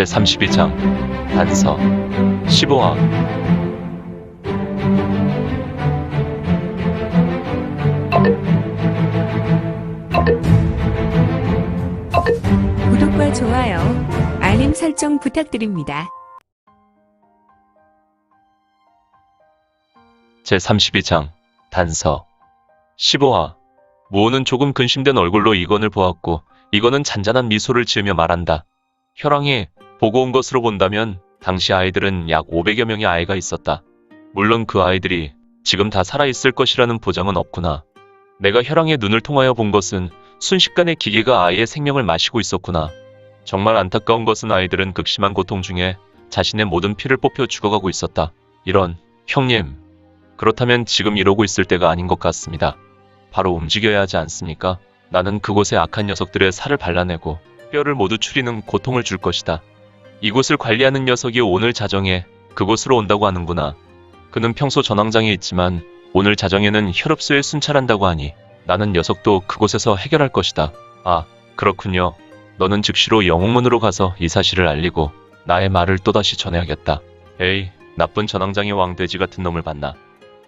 제32장 단서 15화 구독과 좋아요, 알림 설정 부탁드립니다. 제32장 단서 15화 모호는 조금 근심된 얼굴로 이건을 보았고 이건은 잔잔한 미소를 지으며 말한다. 혈왕이 보고 온 것으로 본다면 당시 아이들은 약 500여 명의 아이가 있었다. 물론 그 아이들이 지금 다 살아있을 것이라는 보장은 없구나. 내가 혈왕의 눈을 통하여 본 것은 순식간에 기계가 아이의 생명을 마시고 있었구나. 정말 안타까운 것은 아이들은 극심한 고통 중에 자신의 모든 피를 뽑혀 죽어가고 있었다. 이런, 형님, 그렇다면 지금 이러고 있을 때가 아닌 것 같습니다. 바로 움직여야 하지 않습니까? 나는 그곳의 악한 녀석들의 살을 발라내고 뼈를 모두 추리는 고통을 줄 것이다. 이곳을 관리하는 녀석이 오늘 자정에 그곳으로 온다고 하는구나. 그는 평소 전황장에 있지만 오늘 자정에는 혈업소에 순찰한다고 하니 나는 녀석도 그곳에서 해결할 것이다. 아, 그렇군요. 너는 즉시로 영웅문으로 가서 이 사실을 알리고 나의 말을 또다시 전해야겠다. 에이, 나쁜 전황장의 왕돼지 같은 놈을 봤나.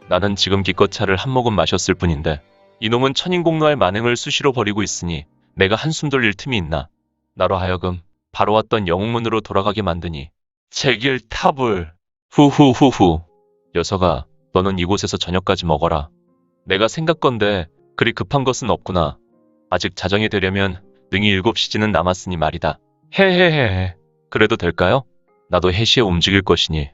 나는 지금 기껏 차를 한 모금 마셨을 뿐인데 이놈은 천인공노할 만행을 수시로 벌이고 있으니 내가 한숨 돌릴 틈이 있나. 나로 하여금 바로 왔던 영웅문으로 돌아가게 만드니 제길 탑을 후후후후 녀석아 너는 이곳에서 저녁까지 먹어라. 내가 생각건데 그리 급한 것은 없구나. 아직 자정이 되려면 능이 7시지는 남았으니 말이다. 헤헤헤헤 그래도 될까요? 나도 해시에 움직일 것이니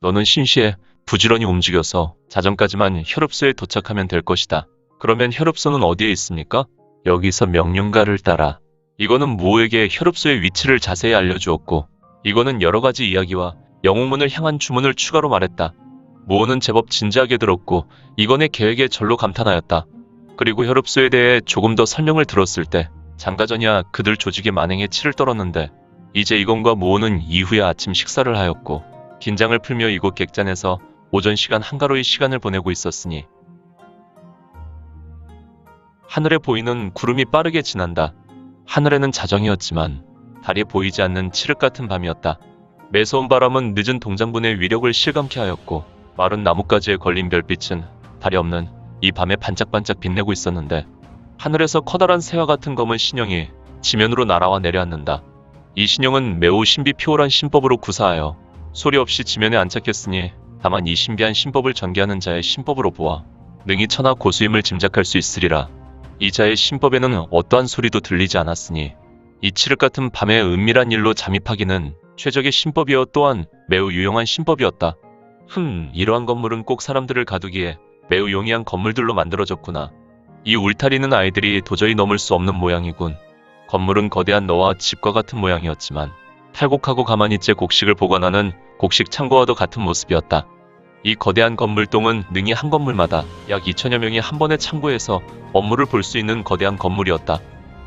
너는 신시에 부지런히 움직여서 자정까지만 혈업소에 도착하면 될 것이다. 그러면 혈업소는 어디에 있습니까? 여기서 명령가를 따라. 이거는 무호에게 혈업소의 위치를 자세히 알려주었고, 이거는 여러 가지 이야기와 영웅문을 향한 주문을 추가로 말했다. 무호는 제법 진지하게 들었고, 이건의 계획에 절로 감탄하였다. 그리고 혈업소에 대해 조금 더 설명을 들었을 때, 장가전이야 그들 조직의 만행에 치를 떨었는데, 이제 이건과 무호는 이후에 아침 식사를 하였고, 긴장을 풀며 이곳 객잔에서 오전 시간 한가로이 시간을 보내고 있었으니 하늘에 보이는 구름이 빠르게 지난다. 하늘에는 자정이었지만 달이 보이지 않는 칠흑 같은 밤이었다. 매서운 바람은 늦은 동장군의 위력을 실감케 하였고 마른 나뭇가지에 걸린 별빛은 달이 없는 이 밤에 반짝반짝 빛내고 있었는데 하늘에서 커다란 새와 같은 검은 신형이 지면으로 날아와 내려앉는다. 이 신형은 매우 신비피오란 신법으로 구사하여 소리 없이 지면에 안착했으니 다만 이 신비한 신법을 전개하는 자의 신법으로 보아 능히 천하 고수임을 짐작할 수 있으리라. 이 자의 신법에는 어떠한 소리도 들리지 않았으니 이 칠흑 같은 밤의 은밀한 일로 잠입하기는 최적의 신법이어 또한 매우 유용한 신법이었다. 흠, 이러한 건물은 꼭 사람들을 가두기에 매우 용이한 건물들로 만들어졌구나. 이 울타리는 아이들이 도저히 넘을 수 없는 모양이군. 건물은 거대한 너와 집과 같은 모양이었지만 탈곡하고 가만히 째 곡식을 보관하는 곡식 창고와도 같은 모습이었다. 이 거대한 건물동은 능히 한 건물마다 약 2천여 명이 한 번에 창고에서 업무를 볼 수 있는 거대한 건물이었다.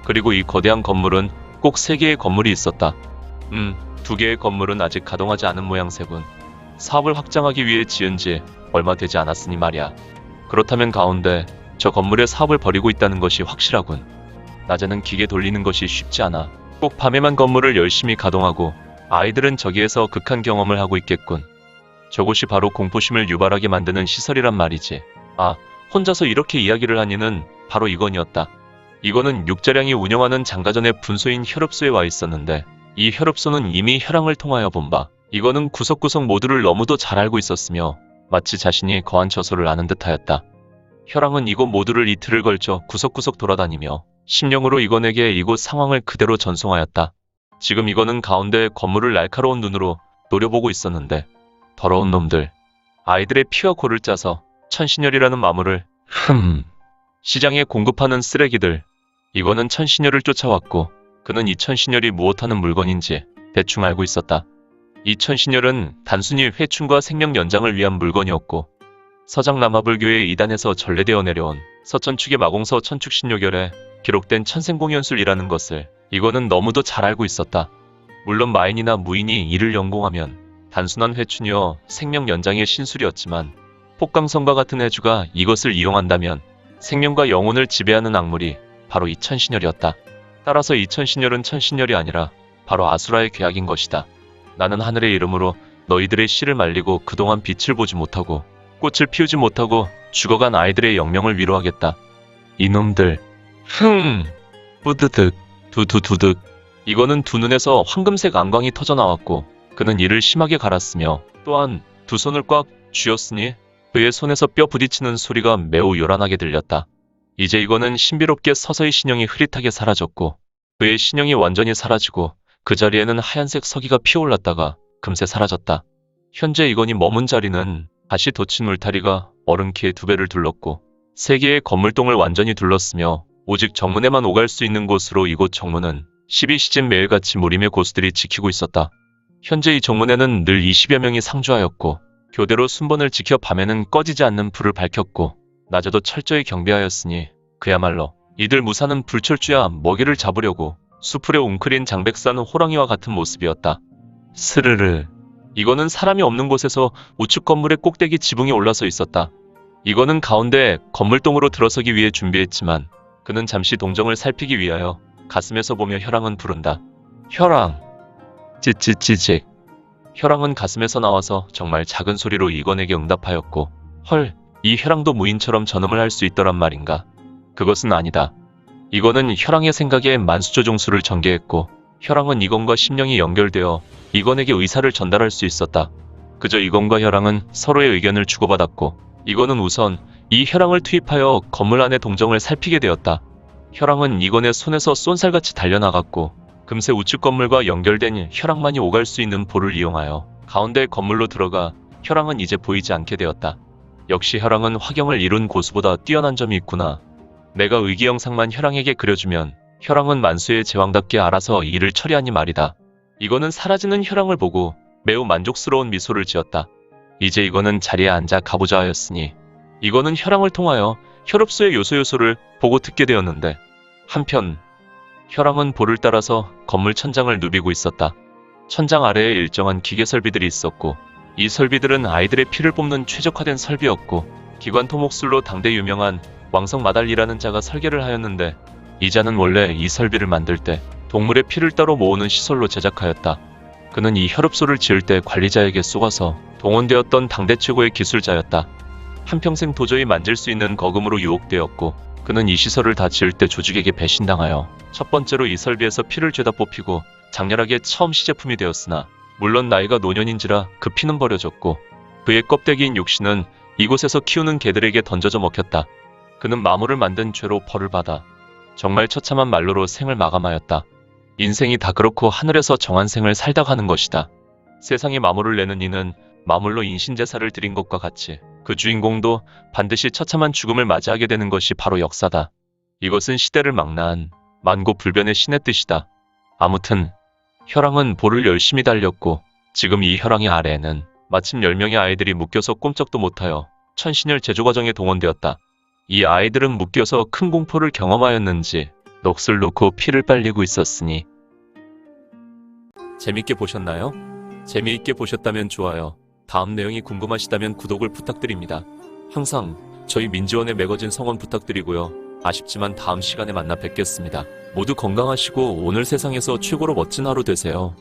그리고 이 거대한 건물은 꼭 세 개의 건물이 있었다. 음, 두 개의 건물은 아직 가동하지 않은 모양새군. 사업을 확장하기 위해 지은 지 얼마 되지 않았으니 말이야. 그렇다면 가운데 저 건물에 사업을 벌이고 있다는 것이 확실하군. 낮에는 기계 돌리는 것이 쉽지 않아. 꼭 밤에만 건물을 열심히 가동하고 아이들은 저기에서 극한 경험을 하고 있겠군. 저곳이 바로 공포심을 유발하게 만드는 시설이란 말이지. 아, 혼자서 이렇게 이야기를 하니는 바로 이건이었다. 이거는 육자량이 운영하는 장가전의 분소인 혈업소에 와 있었는데 이 혈업소는 이미 혈항을 통하여 본 바. 이거는 구석구석 모두를 너무도 잘 알고 있었으며 마치 자신이 거한 저소를 아는 듯하였다. 혈항은 이곳 모두를 이틀을 걸쳐 구석구석 돌아다니며 심령으로 이건에게 이곳 상황을 그대로 전송하였다. 지금 이거는 가운데 건물을 날카로운 눈으로 노려보고 있었는데 더러운 놈들. 아이들의 피와 코를 짜서 천신열이라는 마물을 흠 시장에 공급하는 쓰레기들. 이거는 천신열을 쫓아왔고 그는 이 천신열이 무엇하는 물건인지 대충 알고 있었다. 이 천신열은 단순히 회충과 생명 연장을 위한 물건이었고 서장남하불교의 이단에서 전래되어 내려온 서천축의 마공서 천축신요결에 기록된 천생공연술이라는 것을 이거는 너무도 잘 알고 있었다. 물론 마인이나 무인이 이를 연공하면 단순한 회춘이어 생명 연장의 신술이었지만 폭강성과 같은 해주가 이것을 이용한다면 생명과 영혼을 지배하는 악물이 바로 이 천신열이었다. 따라서 이 천신열은 천신열이 아니라 바로 아수라의 계약인 것이다. 나는 하늘의 이름으로 너희들의 씨를 말리고 그동안 빛을 보지 못하고 꽃을 피우지 못하고 죽어간 아이들의 영명을 위로하겠다. 이놈들. 흥. 뿌드득. 두두두득. 이거는 두 눈에서 황금색 안광이 터져 나왔고 그는 이를 심하게 갈았으며 또한 두 손을 꽉 쥐었으니 그의 손에서 뼈 부딪히는 소리가 매우 요란하게 들렸다. 이제 이거는 신비롭게 서서히 신형이 흐릿하게 사라졌고 그의 신형이 완전히 사라지고 그 자리에는 하얀색 서기가 피어올랐다가 금세 사라졌다. 현재 이건이 머문 자리는 다시 돋친 울타리가 어른키의 두 배를 둘렀고 세 개의 건물동을 완전히 둘렀으며 오직 정문에만 오갈 수 있는 곳으로 이곳 정문은 12시즌 매일같이 무림의 고수들이 지키고 있었다. 현재 이 정문에는 늘 20여 명이 상주하였고 교대로 순번을 지켜 밤에는 꺼지지 않는 불을 밝혔고 낮에도 철저히 경비하였으니 그야말로 이들 무사는 불철주야 먹이를 잡으려고 수풀에 웅크린 장백산 호랑이와 같은 모습이었다. 스르르. 이거는 사람이 없는 곳에서 우측 건물의 꼭대기 지붕에 올라서 있었다. 이거는 가운데 건물동으로 들어서기 위해 준비했지만 그는 잠시 동정을 살피기 위하여 가슴에서 보며 혈ang은 부른다. 혈ang. 찌찌찌직. 혈ang은 가슴에서 나와서 정말 작은 소리로 이건에게 응답하였고 헐, 이 혈ang도 무인처럼 전음을 할 수 있더란 말인가. 그것은 아니다. 이건은 혈ang의 생각에 만수조종수를 전개했고 혈ang은 이건과 심령이 연결되어 이건에게 의사를 전달할 수 있었다. 그저 이건과 혈ang은 서로의 의견을 주고받았고 이건은 우선 이 혈ang을 투입하여 건물 안의 동정을 살피게 되었다. 혈ang은 이건의 손에서 쏜살같이 달려나갔고 금세 우측 건물과 연결된 혈ang만이 오갈 수 있는 볼을 이용하여 가운데 건물로 들어가 혈ang은 이제 보이지 않게 되었다. 역시 혈ang은 화경을 이룬 고수보다 뛰어난 점이 있구나. 내가 의기 영상만 혈ang에게 그려주면 혈ang은 만수의 제왕답게 알아서 일을 처리하니 말이다. 이거는 사라지는 혈ang을 보고 매우 만족스러운 미소를 지었다. 이제 이거는 자리에 앉아 가보자 하였으니 이거는 혈ang을 통하여 혈흡수의 요소 요소를 보고 듣게 되었는데 한편 혈ang은 볼을 따라서 건물 천장을 누비고 있었다. 천장 아래에 일정한 기계 설비들이 있었고 이 설비들은 아이들의 피를 뽑는 최적화된 설비였고 기관 토목술로 당대 유명한 왕성 마달리라는 자가 설계를 하였는데 이 자는 원래 이 설비를 만들 때 동물의 피를 따로 모으는 시설로 제작하였다. 그는 이 혈흡소를 지을 때 관리자에게 쏘가서 동원되었던 당대 최고의 기술자였다. 한평생 도저히 만질 수 있는 거금으로 유혹되었고 그는 이 시설을 다 지을 때 조직에게 배신당하여 첫 번째로 이 설비에서 피를 죄다 뽑히고 장렬하게 처음 시제품이 되었으나 물론 나이가 노년인지라 그 피는 버려졌고 그의 껍데기인 육신은 이곳에서 키우는 개들에게 던져져 먹혔다. 그는 마물을 만든 죄로 벌을 받아 정말 처참한 말로로 생을 마감하였다. 인생이 다 그렇고 하늘에서 정한 생을 살다 가는 것이다. 세상에 마물을 내는 이는 마물로 인신제사를 드린 것과 같이 그 주인공도 반드시 처참한 죽음을 맞이하게 되는 것이 바로 역사다. 이것은 시대를 망라한 만고불변의 신의 뜻이다. 아무튼 혈ang은 볼을 열심히 달렸고 지금 이 혈ang의 아래에는 마침 10명의 아이들이 묶여서 꼼짝도 못하여 천신열 제조 과정에 동원되었다. 이 아이들은 묶여서 큰 공포를 경험하였는지 넋을 놓고 피를 빨리고 있었으니 재밌게 보셨나요? 재미있게 보셨다면 좋아요. 다음 내용이 궁금하시다면 구독을 부탁드립니다. 항상 저희 민지원의 매거진 성원 부탁드리고요. 아쉽지만 다음 시간에 만나 뵙겠습니다. 모두 건강하시고 오늘 세상에서 최고로 멋진 하루 되세요.